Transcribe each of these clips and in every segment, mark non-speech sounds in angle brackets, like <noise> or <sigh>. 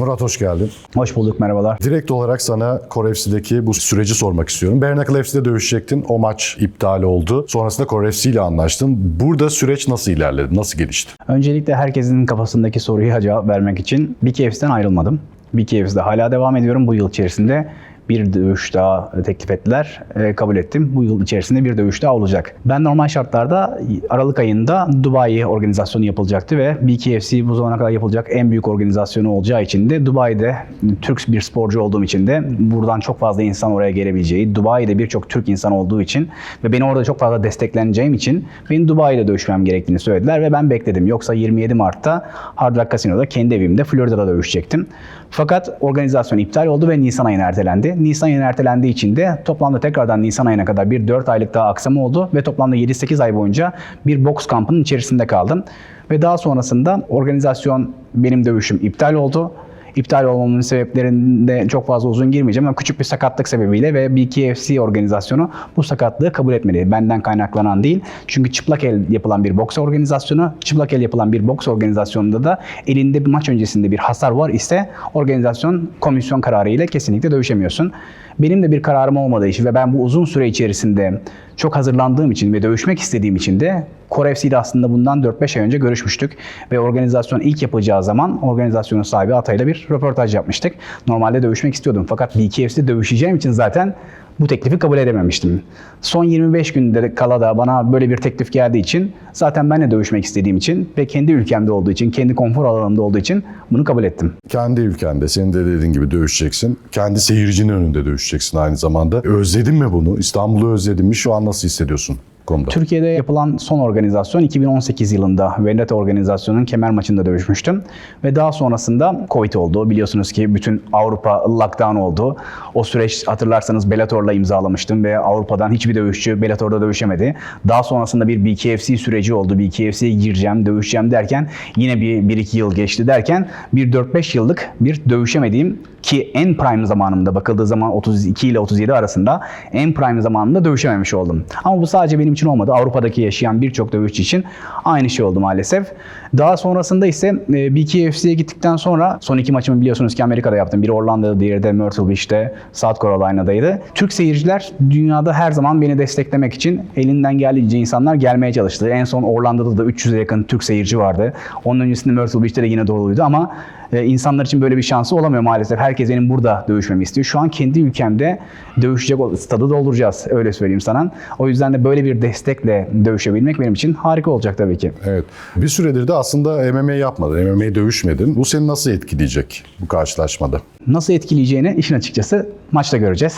Murat hoş geldin. Hoş bulduk, merhabalar. Direkt olarak sana Core FC'deki bu süreci sormak istiyorum. Bare Knuckle FC'de dövüşecektin. O maç iptal oldu. Sonrasında FC ile anlaştın. Burada süreç nasıl ilerledi? Nasıl gelişti? Öncelikle herkesin kafasındaki soruya cevap vermek için BKFC'den ayrılmadım. BKFC'de hala devam ediyorum bu yıl içerisinde. Bir dövüş daha teklif ettiler. E, kabul ettim. Bu yıl içerisinde bir dövüş daha olacak. Ben normal şartlarda Aralık ayında Dubai organizasyonu yapılacaktı ve BKFC bu zamana kadar yapılacak en büyük organizasyonu olacağı için de Dubai'de Türk bir sporcu olduğum için de buradan çok fazla insan oraya gelebileceği, Dubai'de birçok Türk insan olduğu için ve beni orada çok fazla destekleneceğim için benim Dubai'de dövüşmem gerektiğini söylediler ve ben bekledim. Yoksa 27 Mart'ta Hard Rock Casino'da kendi evimde Florida'da dövüşecektim. Fakat organizasyon iptal oldu ve Nisan ayına ertelendi. Nisan ayına ertelendiği için de toplamda tekrardan Nisan ayına kadar bir 4 aylık daha aksama oldu ve toplamda 7-8 ay boyunca bir boks kampının içerisinde kaldım. Ve daha sonrasında organizasyon benim dövüşüm iptal oldu. İptal olmamın sebeplerinde çok fazla uzun girmeyeceğim ama küçük bir sakatlık sebebiyle ve BKFC organizasyonu bu sakatlığı kabul etmedi. Benden kaynaklanan değil. Çünkü çıplak el yapılan bir boks organizasyonu, çıplak el yapılan bir boks organizasyonunda da elinde bir maç öncesinde bir hasar var ise organizasyon komisyon kararı ile kesinlikle dövüşemiyorsun. Benim de bir kararım olmadığı için ve ben bu uzun süre içerisinde çok hazırlandığım için ve dövüşmek istediğim için de Core FC ile aslında bundan 4-5 ay önce görüşmüştük. Ve organizasyon ilk yapacağı zaman organizasyonun sahibi Atay'la bir röportaj yapmıştık. Normalde dövüşmek istiyordum fakat BKFC'de dövüşeceğim için zaten bu teklifi kabul edememiştim. Son 25 günde kala da bana böyle bir teklif geldiği için zaten ben de dövüşmek istediğim için ve kendi ülkemde olduğu için, kendi konfor alanımda olduğu için bunu kabul ettim. Kendi ülkende senin de dediğin gibi dövüşeceksin. Kendi seyircinin önünde dövüşeceksin aynı zamanda. Özledin mi bunu? İstanbul'u özledin mi? Şu an nasıl hissediyorsun konuda? Türkiye'de yapılan son organizasyon 2018 yılında Vendetta organizasyonunun kemer maçında dövüşmüştüm. Ve daha sonrasında Covid oldu. Biliyorsunuz ki bütün Avrupa lockdown oldu. O süreç hatırlarsanız Bellator'la imzalamıştım ve Avrupa'dan hiçbir dövüşçü Bellator'da dövüşemedi. Daha sonrasında bir BKFC süreci oldu. BKFC'ye gireceğim, dövüşeceğim derken yine bir 1-2 yıl geçti derken bir 4-5 yıllık bir dövüşemediğim ki en prime zamanımda bakıldığı zaman 32 ile 37 arasında en prime zamanında dövüşememiş oldum. Ama bu sadece benim için olmadı. Avrupa'daki yaşayan birçok dövüşçü için aynı şey oldu maalesef. Daha sonrasında ise e, BKFC'ye gittikten sonra son iki maçımı biliyorsunuz ki Amerika'da yaptım. Biri Orlando'da, diğeri de Myrtle Beach'te, South Carolina'daydı. Türk seyirciler dünyada her zaman beni desteklemek için elinden geldiğince insanlar gelmeye çalıştı. En son Orlando'da da 300'e yakın Türk seyirci vardı. Onun öncesinde Myrtle Beach'te de yine doluydu ama e, insanlar için böyle bir şansı olamıyor maalesef. Herkes benim burada dövüşmemi istiyor. Şu an kendi ülkemde dövüşecek stadı dolduracağız öyle söyleyeyim sana. O yüzden de böyle bir destekle dövüşebilmek benim için harika olacak tabii ki. Evet. Bir süredir de aslında MMA yapmadın. MMA dövüşmedin. Bu seni nasıl etkileyecek bu karşılaşmada? Nasıl etkileyeceğini işin açıkçası maçta göreceğiz.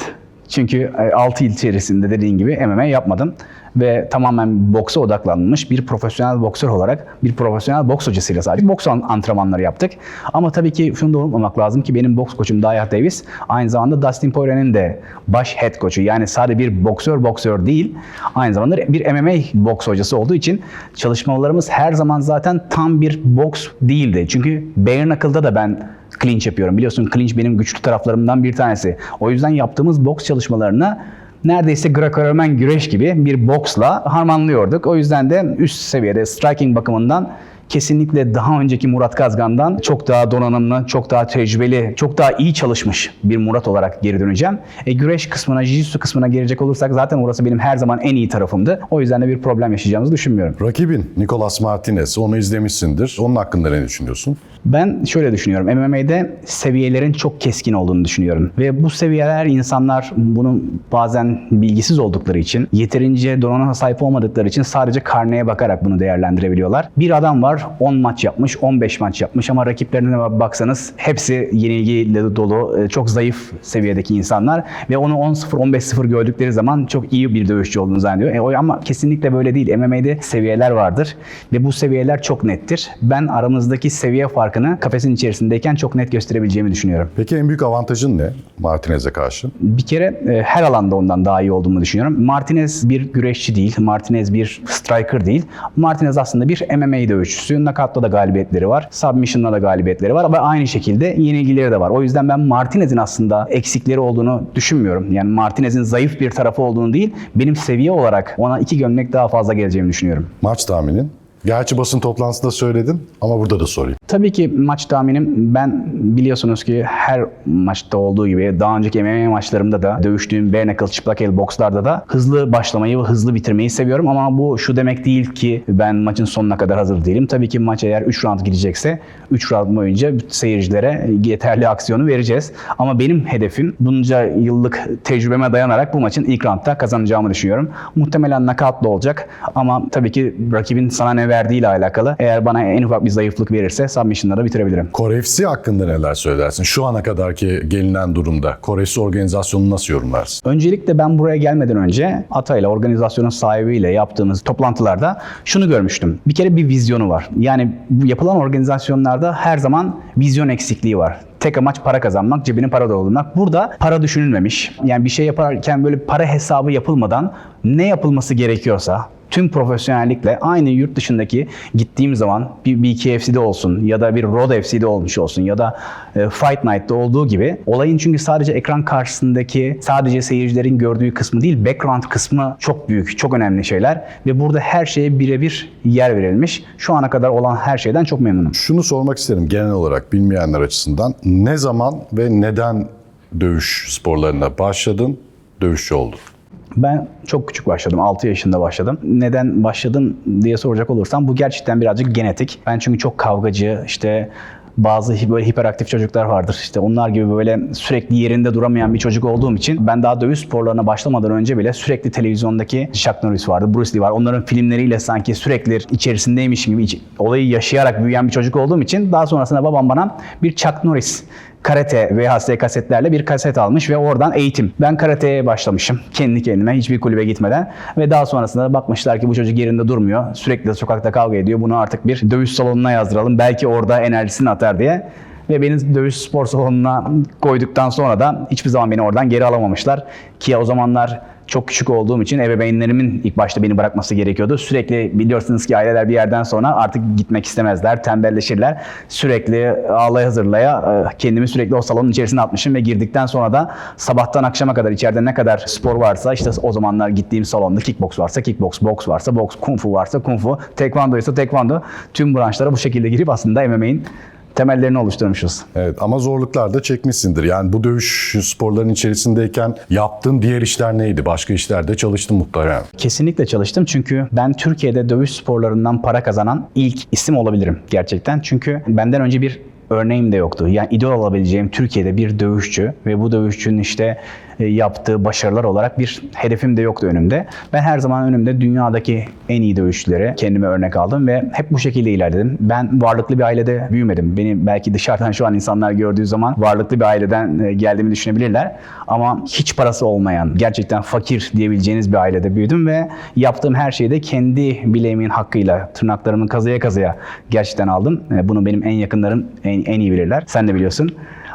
Çünkü 6 yıl içerisinde dediğin gibi MMA yapmadım ve tamamen boksa odaklanmış bir profesyonel boksör olarak bir profesyonel boks hocasıyla sadece boks an- antrenmanları yaptık. Ama tabii ki şunu da unutmamak lazım ki benim boks koçum Dayat Davis aynı zamanda Dustin Poirier'in de baş head koçu. Yani sadece bir boksör boksör değil aynı zamanda bir MMA boks hocası olduğu için çalışmalarımız her zaman zaten tam bir boks değildi. Çünkü bare knuckle'da da ben clinch yapıyorum. Biliyorsun clinch benim güçlü taraflarımdan bir tanesi. O yüzden yaptığımız boks çalışmalarını neredeyse Greco-Roman güreş gibi bir boksla harmanlıyorduk. O yüzden de üst seviyede striking bakımından kesinlikle daha önceki Murat Kazgan'dan çok daha donanımlı, çok daha tecrübeli, çok daha iyi çalışmış bir Murat olarak geri döneceğim. E, güreş kısmına, jiu-jitsu kısmına gelecek olursak zaten orası benim her zaman en iyi tarafımdı. O yüzden de bir problem yaşayacağımızı düşünmüyorum. Rakibin Nicolas Martinez. Onu izlemişsindir. Onun hakkında ne düşünüyorsun? Ben şöyle düşünüyorum. MMA'de seviyelerin çok keskin olduğunu düşünüyorum. Ve bu seviyeler insanlar bunun bazen bilgisiz oldukları için, yeterince donanıma sahip olmadıkları için sadece karneye bakarak bunu değerlendirebiliyorlar. Bir adam var 10 maç yapmış, 15 maç yapmış ama rakiplerine baksanız hepsi yenilgiyle dolu, e, çok zayıf seviyedeki insanlar ve onu 10-0, 15-0 gördükleri zaman çok iyi bir dövüşçü olduğunu zannediyor. E, ama kesinlikle böyle değil. MMA'de seviyeler vardır ve bu seviyeler çok nettir. Ben aramızdaki seviye farkını kafesin içerisindeyken çok net gösterebileceğimi düşünüyorum. Peki en büyük avantajın ne Martinez'e karşı? Bir kere e, her alanda ondan daha iyi olduğumu düşünüyorum. Martinez bir güreşçi değil, Martinez bir striker değil. Martinez aslında bir MMA dövüşçüsü. Knockout'ta da galibiyetleri var, submission'la da galibiyetleri var ve aynı şekilde yenilgileri de var. O yüzden ben Martinez'in aslında eksikleri olduğunu düşünmüyorum. Yani Martinez'in zayıf bir tarafı olduğunu değil, benim seviye olarak ona iki gömlek daha fazla geleceğimi düşünüyorum. Maç tahminin? Gerçi basın toplantısında söyledin ama burada da sorayım. Tabii ki maç tahminim ben biliyorsunuz ki her maçta olduğu gibi daha önceki MMA maçlarımda da dövüştüğüm bare knuckle çıplak el bokslarda da hızlı başlamayı ve hızlı bitirmeyi seviyorum ama bu şu demek değil ki ben maçın sonuna kadar hazır değilim. Tabii ki maç eğer 3 round gidecekse 3 round boyunca seyircilere yeterli aksiyonu vereceğiz. Ama benim hedefim bunca yıllık tecrübeme dayanarak bu maçın ilk roundda kazanacağımı düşünüyorum. Muhtemelen knockout'la olacak ama tabii ki rakibin sana ne verdiğiyle alakalı. Eğer bana en ufak bir zayıflık verirse submission'la da bitirebilirim. Core FC hakkında neler söylersin? Şu ana kadarki gelinen durumda Core FC organizasyonunu nasıl yorumlarsın? Öncelikle ben buraya gelmeden önce Atay'la organizasyonun sahibiyle yaptığımız toplantılarda şunu görmüştüm. Bir kere bir vizyonu var. Yani yapılan organizasyonlarda her zaman vizyon eksikliği var. Tek amaç para kazanmak, cebine para doldurmak. Burada para düşünülmemiş. Yani bir şey yaparken böyle para hesabı yapılmadan ne yapılması gerekiyorsa tüm profesyonellikle aynı yurt dışındaki gittiğim zaman bir BKFC'de olsun ya da bir Road FC'de olmuş olsun ya da e, Fight Night'ta olduğu gibi olayın çünkü sadece ekran karşısındaki sadece seyircilerin gördüğü kısmı değil background kısmı çok büyük, çok önemli şeyler ve burada her şeye birebir yer verilmiş. Şu ana kadar olan her şeyden çok memnunum. Şunu sormak isterim genel olarak bilmeyenler açısından. Ne zaman ve neden dövüş sporlarına başladın, dövüşçü oldun? Ben çok küçük başladım. 6 yaşında başladım. Neden başladım diye soracak olursam bu gerçekten birazcık genetik. Ben çünkü çok kavgacı, işte bazı böyle hiperaktif çocuklar vardır. İşte onlar gibi böyle sürekli yerinde duramayan bir çocuk olduğum için ben daha dövüş sporlarına başlamadan önce bile sürekli televizyondaki Chuck Norris vardı, Bruce Lee var. Onların filmleriyle sanki sürekli içerisindeymiş gibi olayı yaşayarak büyüyen bir çocuk olduğum için daha sonrasında babam bana bir Chuck Norris karate VHS kasetlerle bir kaset almış ve oradan eğitim. Ben karateye başlamışım kendi kendime hiçbir kulübe gitmeden ve daha sonrasında da bakmışlar ki bu çocuk yerinde durmuyor. Sürekli sokakta kavga ediyor. Bunu artık bir dövüş salonuna yazdıralım. Belki orada enerjisini atar diye. Ve beni dövüş spor salonuna koyduktan sonra da hiçbir zaman beni oradan geri alamamışlar. Ki o zamanlar çok küçük olduğum için ebeveynlerimin ilk başta beni bırakması gerekiyordu. Sürekli biliyorsunuz ki aileler bir yerden sonra artık gitmek istemezler, tembelleşirler. Sürekli ağlaya hazırlaya e, kendimi sürekli o salonun içerisine atmışım ve girdikten sonra da sabahtan akşama kadar içeride ne kadar spor varsa işte o zamanlar gittiğim salonda kickbox varsa kickbox, boks varsa boks, kung fu varsa kung fu, tekvando ise tekvando tüm branşlara bu şekilde girip aslında MMA'in temellerini oluşturmuşuz. Evet ama zorluklar da çekmişsindir. Yani bu dövüş sporlarının içerisindeyken yaptığın diğer işler neydi? Başka işlerde çalıştın muhtemelen. Kesinlikle çalıştım çünkü ben Türkiye'de dövüş sporlarından para kazanan ilk isim olabilirim gerçekten. Çünkü benden önce bir örneğim de yoktu. Yani idol olabileceğim Türkiye'de bir dövüşçü ve bu dövüşçünün işte e, yaptığı başarılar olarak bir hedefim de yoktu önümde. Ben her zaman önümde dünyadaki en iyi dövüşçülere kendime örnek aldım ve hep bu şekilde ilerledim. Ben varlıklı bir ailede büyümedim. Beni belki dışarıdan şu an insanlar gördüğü zaman varlıklı bir aileden e, geldiğimi düşünebilirler. Ama hiç parası olmayan, gerçekten fakir diyebileceğiniz bir ailede büyüdüm ve yaptığım her şeyi de kendi bileğimin hakkıyla, tırnaklarımın kazıya kazıya gerçekten aldım. E, Bunu benim en yakınlarım en, en iyi bilirler. Sen de biliyorsun.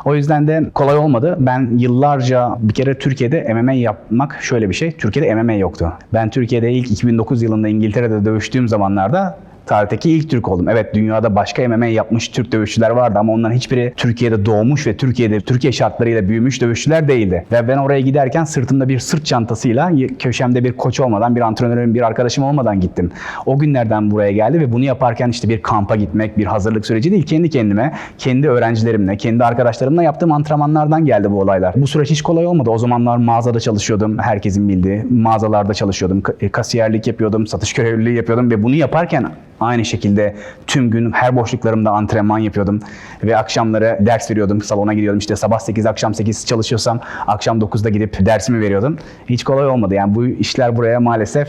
O yüzden de kolay olmadı. Ben yıllarca bir kere Türkiye'de MMA yapmak şöyle bir şey. Türkiye'de MMA yoktu. Ben Türkiye'de ilk 2009 yılında İngiltere'de dövüştüğüm zamanlarda tarihteki ilk Türk oldum. Evet dünyada başka MMA yapmış Türk dövüşçüler vardı ama onların hiçbiri Türkiye'de doğmuş ve Türkiye'de Türkiye şartlarıyla büyümüş dövüşçüler değildi. Ve ben oraya giderken sırtımda bir sırt çantasıyla köşemde bir koç olmadan, bir antrenörüm, bir arkadaşım olmadan gittim. O günlerden buraya geldi ve bunu yaparken işte bir kampa gitmek, bir hazırlık süreci değil kendi kendime, kendi öğrencilerimle, kendi arkadaşlarımla yaptığım antrenmanlardan geldi bu olaylar. Bu süreç hiç kolay olmadı. O zamanlar mağazada çalışıyordum. Herkesin bildiği mağazalarda çalışıyordum. E, Kasiyerlik yapıyordum, satış görevliliği yapıyordum ve bunu yaparken Aynı şekilde tüm gün her boşluklarımda antrenman yapıyordum ve akşamları ders veriyordum. Salona giriyordum işte sabah 8 akşam 8 çalışıyorsam akşam 9'da gidip dersimi veriyordum. Hiç kolay olmadı yani bu işler buraya maalesef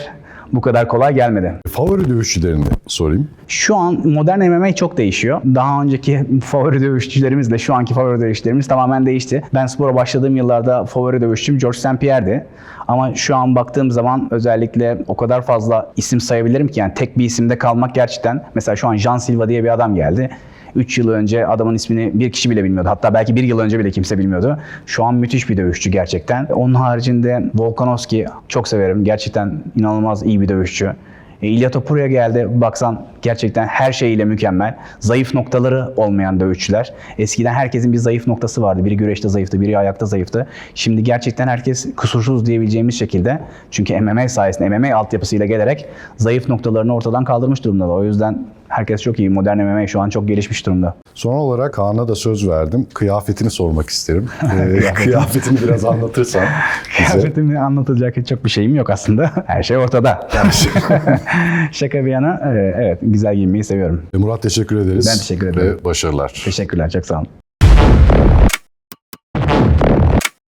bu kadar kolay gelmedi. Favori dövüşçülerini sorayım. Şu an modern MMA çok değişiyor. Daha önceki favori dövüşçülerimizle şu anki favori dövüşçülerimiz tamamen değişti. Ben spora başladığım yıllarda favori dövüşçüm George St. Pierre'di. Ama şu an baktığım zaman özellikle o kadar fazla isim sayabilirim ki yani tek bir isimde kalmak gerçekten mesela şu an Jean Silva diye bir adam geldi. 3 yıl önce adamın ismini bir kişi bile bilmiyordu. Hatta belki bir yıl önce bile kimse bilmiyordu. Şu an müthiş bir dövüşçü gerçekten. Onun haricinde Volkanovski çok severim. Gerçekten inanılmaz iyi bir dövüşçü. E, İlya Topuria geldi. Baksan gerçekten her şeyiyle mükemmel. Zayıf noktaları olmayan dövüşçüler. Eskiden herkesin bir zayıf noktası vardı. Biri güreşte zayıftı, biri ayakta zayıftı. Şimdi gerçekten herkes kusursuz diyebileceğimiz şekilde. Çünkü MMA sayesinde, MMA altyapısıyla gelerek zayıf noktalarını ortadan kaldırmış durumdalar. O yüzden Herkes çok iyi. Modern MMA şu an çok gelişmiş durumda. Son olarak Kaan'a da söz verdim. Kıyafetini sormak isterim. <laughs> Ee, kıyafetini biraz anlatırsan <laughs> bize. Kıyafetimi anlatılacak çok bir şeyim yok aslında. <laughs> Her şey ortada. Şaka bir yana e, evet güzel giyinmeyi seviyorum. Murat teşekkür ederiz. Ben teşekkür ederim. Ve başarılar. Teşekkürler çok sağ olun.